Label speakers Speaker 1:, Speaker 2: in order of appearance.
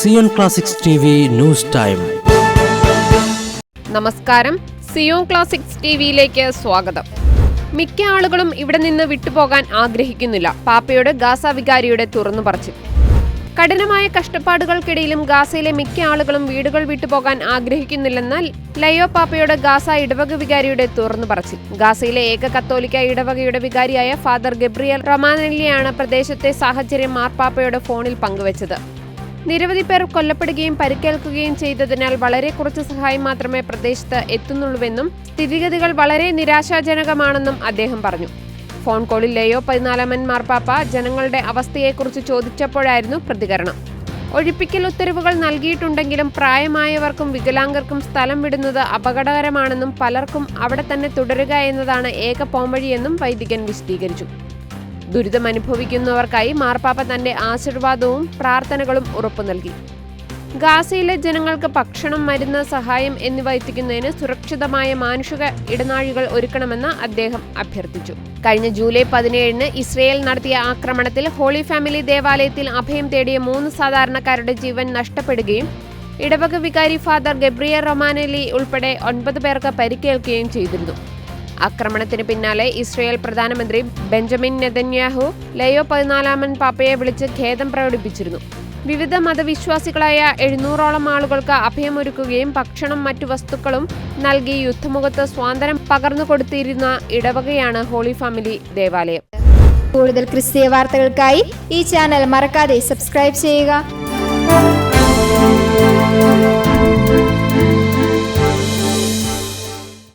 Speaker 1: Zion classics news time
Speaker 2: നമസ്കാരം. Zion classics T വിയിലേക്ക് സ്വാഗതം. മിക്ക ആളുകളും ഇവിടെ നിന്ന് വിട്ടുപോകാൻ ആഗ്രഹിക്കുന്നില്ല. പാപ്പയുടെ ഗാസ വികാരിയുടെ തുറന്നു പറച്ചിൽ. കഠിനമായ കഷ്ടപ്പാടുകൾക്കിടയിലും ഗാസയിലെ മിക്ക ആളുകളും വീടുകൾ വിട്ടുപോകാൻ ആഗ്രഹിക്കുന്നില്ലെന്നാൽ ലയോ പാപ്പയുടെ ഗാസ ഇടവക വികാരിയുടെ തുറന്നു പറച്ചിൽ. ഗാസയിലെ ഏക കത്തോലിക്ക ഇടവകയുടെ വികാരിയായ ഫാദർ ഗബ്രിയൽ റമാനല്ലിയാണ് പ്രദേശത്തെ സാഹചര്യം മാർപ്പാപ്പയുടെ ഫോണിൽ പങ്കുവച്ചത്. നിരവധി പേർ കൊല്ലപ്പെടുകയും പരിക്കേൽക്കുകയും ചെയ്തതിനാൽ വളരെ കുറച്ച് സഹായം മാത്രമേ പ്രദേശത്ത് എത്തുന്നുള്ളൂവെന്നും സ്ഥിതിഗതികൾ വളരെ നിരാശാജനകമാണെന്നും അദ്ദേഹം പറഞ്ഞു. ഫോൺ കോളിൽ ലേയോ പതിനാലാമൻ മാർപ്പാപ്പ ജനങ്ങളുടെ അവസ്ഥയെക്കുറിച്ച് ചോദിച്ചപ്പോഴായിരുന്നു പ്രതികരണം. ഒഴിപ്പിക്കൽ ഉത്തരവുകൾ നൽകിയിട്ടുണ്ടെങ്കിലും പ്രായമായവർക്കും വികലാംഗർക്കും സ്ഥലം വിടുന്നത് അപകടകരമാണെന്നും പലർക്കും അവിടെ തന്നെ തുടരുക എന്നതാണ് ഏക പോംവഴിയെന്നും വൈദികൻ വിശദീകരിച്ചു. ദുരിതമനുഭവിക്കുന്നവർക്കായി മാർപ്പാപ്പ തന്റെ ആശീർവാദവും പ്രാർത്ഥനകളും ഉറപ്പു നൽകി. ഗാസയിലെ ജനങ്ങൾക്ക് ഭക്ഷണം മരുന്ന് സഹായം എന്നിവ എത്തിക്കുന്നതിന് സുരക്ഷിതമായ മാനുഷിക ഇടനാഴികൾ ഒരുക്കണമെന്ന് അദ്ദേഹം അഭ്യർത്ഥിച്ചു. കഴിഞ്ഞ ജൂലൈ പതിനേഴിന് ഇസ്രയേൽ നടത്തിയ ആക്രമണത്തിൽ ഹോളി ഫാമിലി ദേവാലയത്തിൽ അഭയം തേടിയ മൂന്ന് സാധാരണക്കാരുടെ ജീവൻ നഷ്ടപ്പെടുകയും ഇടവക വികാരി ഫാദർ ഗബ്രിയ റൊമാനലി ഉൾപ്പെടെ ഒൻപത് പേർക്ക് പരിക്കേൽക്കുകയും ചെയ്തിരുന്നു. ആക്രമണത്തിന് പിന്നാലെ ഇസ്രയേൽ പ്രധാനമന്ത്രി ബെഞ്ചമിൻ നെതന്യാഹു ലയോ പതിനാലാമൻ പാപ്പയെ വിളിച്ച് ഖേദം പ്രകടിപ്പിച്ചിരുന്നു. വിവിധ മതവിശ്വാസികളായ എഴുന്നൂറോളം ആളുകൾക്ക് അഭയമൊരുക്കുകയും ഭക്ഷണം മറ്റു വസ്തുക്കളും നൽകി യുദ്ധമുഖത്ത് സ്വാതന്ത്ര്യം പകർന്നു കൊടുത്തിരുന്ന ഇടവകയാണ് ഹോളി ഫാമിലി ദേവാലയം.
Speaker 3: കൂടുതൽ ക്രിസ്തീയ വാർത്തകൾക്കായി ഈ ചാനൽ മറക്കാതെ സബ്സ്ക്രൈബ് ചെയ്യുക.